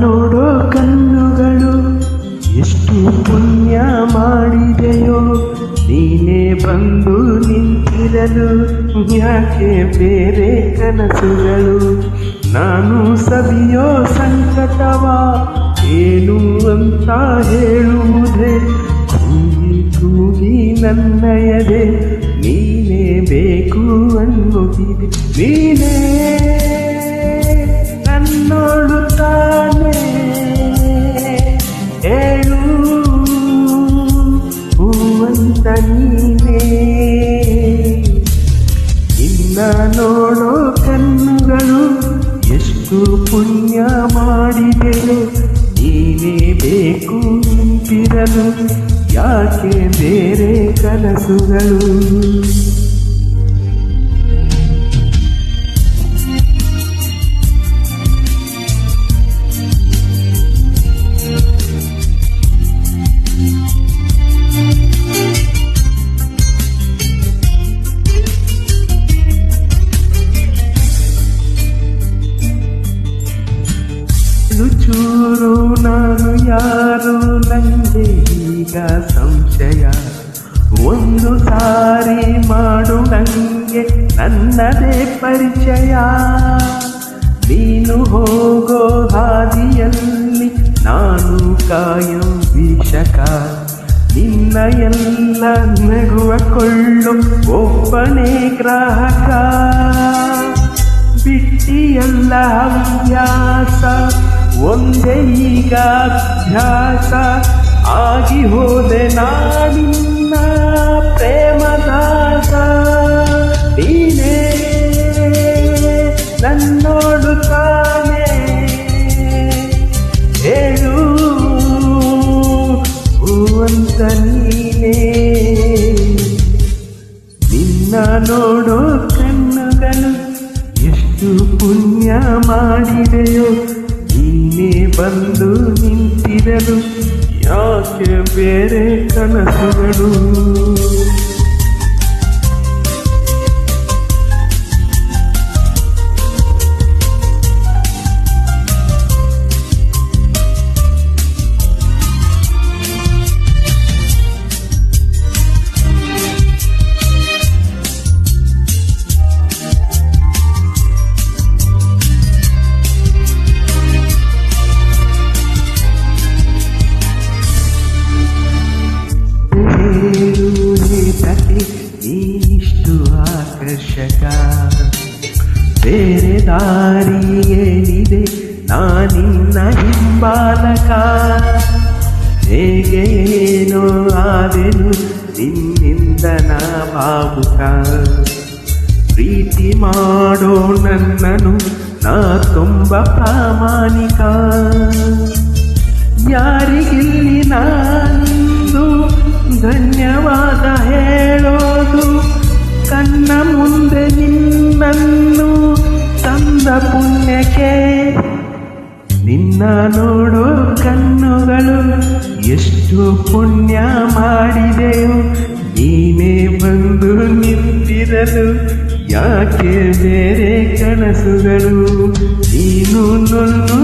ನೋಡೋ ಕಣ್ಣುಗಳು ಎಷ್ಟು ಪುಣ್ಯ ಮಾಡಿದೆಯೋ? ನೀನೇ ಬಂದು ನಿಂತಿರಲು ಯಾಕೆ ಬೇರೆ ಕನಸುಗಳು? ನಾನು ಸವಿಯೋ ಸಂಕಟವ? ಏನು ಅಂತ ಹೇಳುವುದೇ? ಕೂಗಿ ಕೂಗಿ ನನ್ನಯದೆ ನೀನೇ ಬೇಕು ಅನ್ನುತ್ತಿದೆ. ನೀನೇ ನೋಡೋ ಕಣ್ಣುಗಳು ಎಷ್ಟು ಪುಣ್ಯ ಮಾಡಿದೆ ನೀನೇ ಬೇಕು ನಿಂತಿರಲು ಯಾಕೆ ಬೇರೆ ಕನಸುಗಳು? ಯಾರು ನಂಗೆ ಈಗ ಸಂಶಯ? ಒಂದು ಸಾರಿ ಮಾಡು ನಂಗೆ, ನನ್ನದೇ ಪರಿಚಯ. ನೀನು ಹೋಗೋ ಹಾದಿಯಲ್ಲಿ ನಾನು ಕಾಯಂ ವೀಕ್ಷಕ. ನಿನ್ನ ಎಲ್ಲ ನಗುವ ಕೊಳ್ಳು ಒಬ್ಬನೇ ಗ್ರಾಹಕ. ಬಿಟ್ಟಿಯಲ್ಲ ಹವ್ಯಾಸ ಒಂದೇ ಈಗ ಅಭ್ಯಾಸ. ಆಗಿ ಹೋದೆ ನಾನಿನ್ನ ಪ್ರೇಮದಾಸ. ನೀನೇ ನನ್ನೋಡುತ್ತಾನೆ. ತಾನೇ ಹೇಳು ಹೂವಂತ ನೀನೇ. ನಿನ್ನ ನೋಡೋ ಕಣ್ಣುಗಳು ಎಷ್ಟು ಪುಣ್ಯ ಮಾಡಿದೆಯೋ. ಬಂದು ನಿಂತಿರಲು ಯಾಕೆ ಬೇರೆ ಕನಸುಗಳು? ಹೇಳುವುದೇ ನೀಷ್ಟು ಆಕರ್ಷಕ. ಬೇರೆ ದಾರಿ ಏನಿದೆ ನಾನಿನ್ನ ಹಿಂಬಾಲಕ. ಹೇಗೆ ಏನೋ ಆದೆನು ನಿನ್ನಿಂದ ನಾ ಪ್ರೀತಿ ಮಾಡೋ ನನ್ನನು ನಾ ತುಂಬ ಪ್ರಾಮಾಣಿಕ. ಯಾರಿಗಿಲ್ಲಿ ನಾನಿಂದು ಧನ್ಯವಾದ ಹೇಳೋದು, ಕಣ್ಣ ಮುಂದೆ ನಿನ್ನನ್ನು ತಂದ ಪುಣ್ಯಕ್ಕೆ. ನಿನ್ನ ನೋಡೋ ಕಣ್ಣುಗಳು ಎಷ್ಟು ಪುಣ್ಯ ಮಾಡಿದೆಯೋ, ನೀನೇ ಬಂದು ನಿಂತಿರಲು ಯಾಕೆ ಬೇರೆ ಕನಸುಗಳು? ನೀನು ನೊನ್ನು